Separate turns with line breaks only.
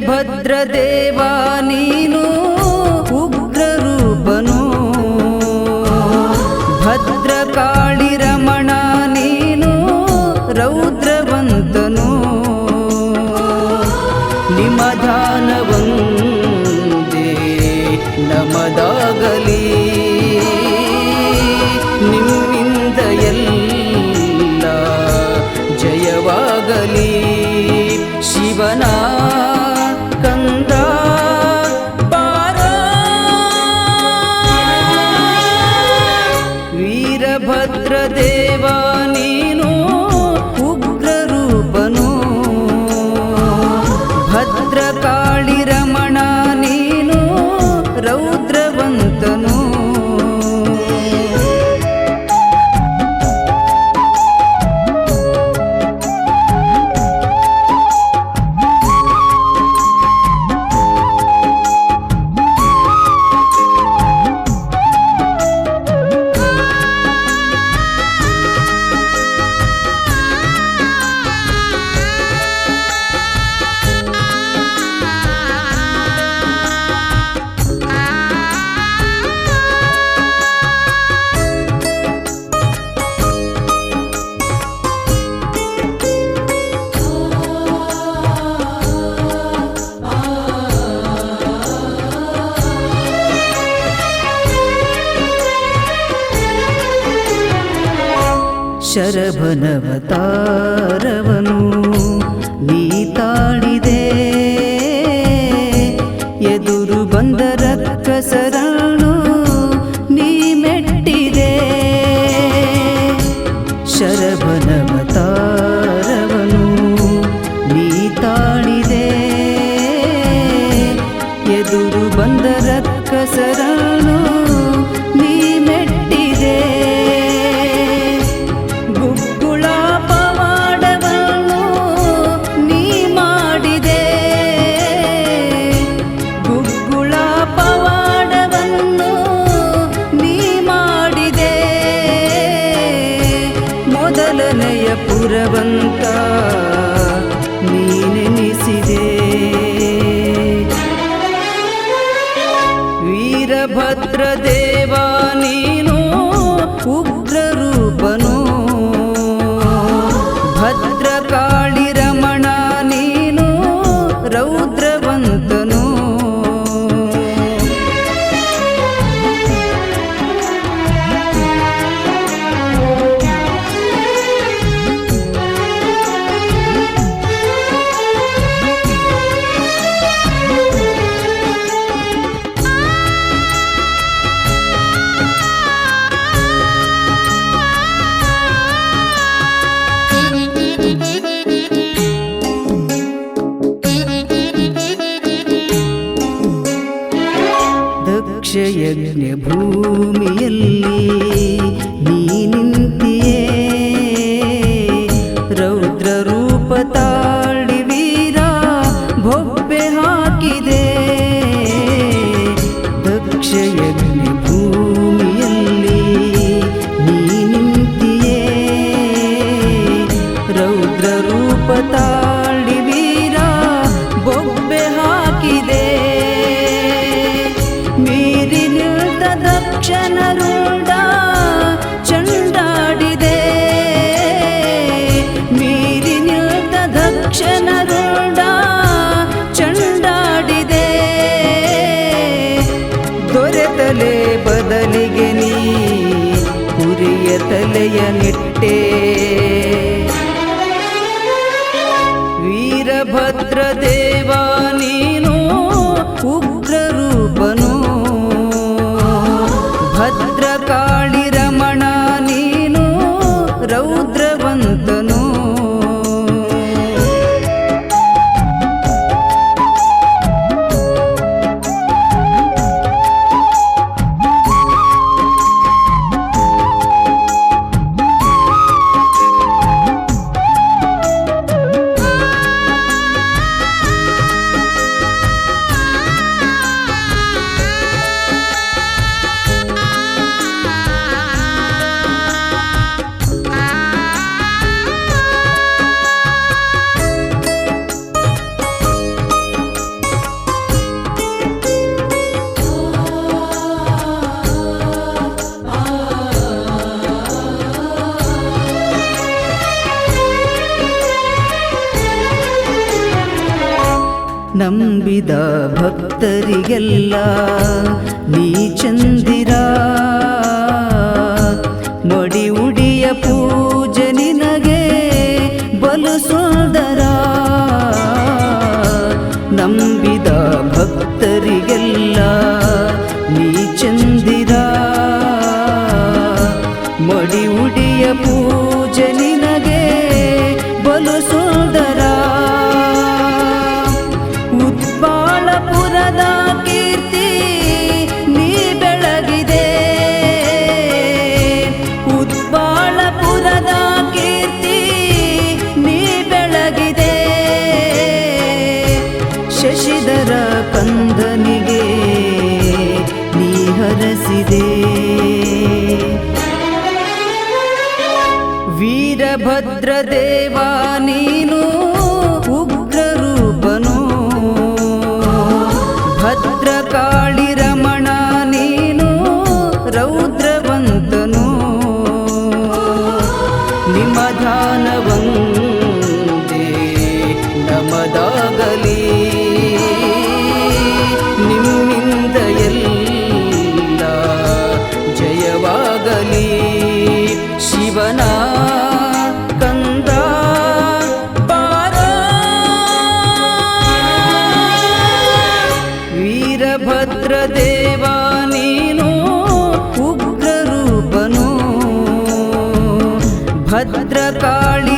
ವೀರಭದ್ರದೇವ ನೀನು ಉಗ್ರರೂಪನು. ಭದ್ರಕಾಳಿ ರಮಣ ನೀನು ರೌದ್ರವಂತನು. ನಿಮಧಾನವಂದೇ ನಮದಾಗಲಿ. ನಿಮ್ಮಿಂದ ಎಲ್ಲ ಜಯವಾಗಲಿ. ಶಿವನ ಶರಭನವತಾರವನು ನೀ ತಾಳಿದೆ ಎದುರು ಬಂದ ರಕ್ಕಸರನು ನೀ ಮೆಟ್ಟಿದೆ ಶರಭನವತಾರವನು ಮೊದಲನೆಯ ದಕ್ಷಯಜ್ಞ ಭೂಮಿಯಲ್ಲಿ ನೀ ನಿಂತಿಯೇ ದೊರೆತಲೆ ಬದಲಿಗೆ ನೀ ಕುರಿಯ ತಲೆಯ ನಿಟ್ಟೆ. ವೀರಭದ್ರ ದೇವ ನೀನು ನಂಬಿದ ಭಕ್ತರಿಗೆಲ್ಲ ನೀ ಚಂದಿರ. ನೋಡಿ ಉಡಿಯ ಪೂಜೆ ನಿನಗೆ ಬಲು ಸೋದರ. ನಂಬಿದ ವೀರಭದ್ರ ದೇವ ನೀನು ರೂಪನು ಭದ್ರಕಾಳಿ ರಮಣ ನೀನು ರೌದ್ರವಂತನು. ನಿಮ್ಮ ಧ್ಯಾನವಂದೇ ನಮದಾಗಲಿ. ನಿಮ್ಮಿಂದ ಎಲ್ಲ ಜಯವಾಗಲಿ. ಶಿವನ भद्रकाळि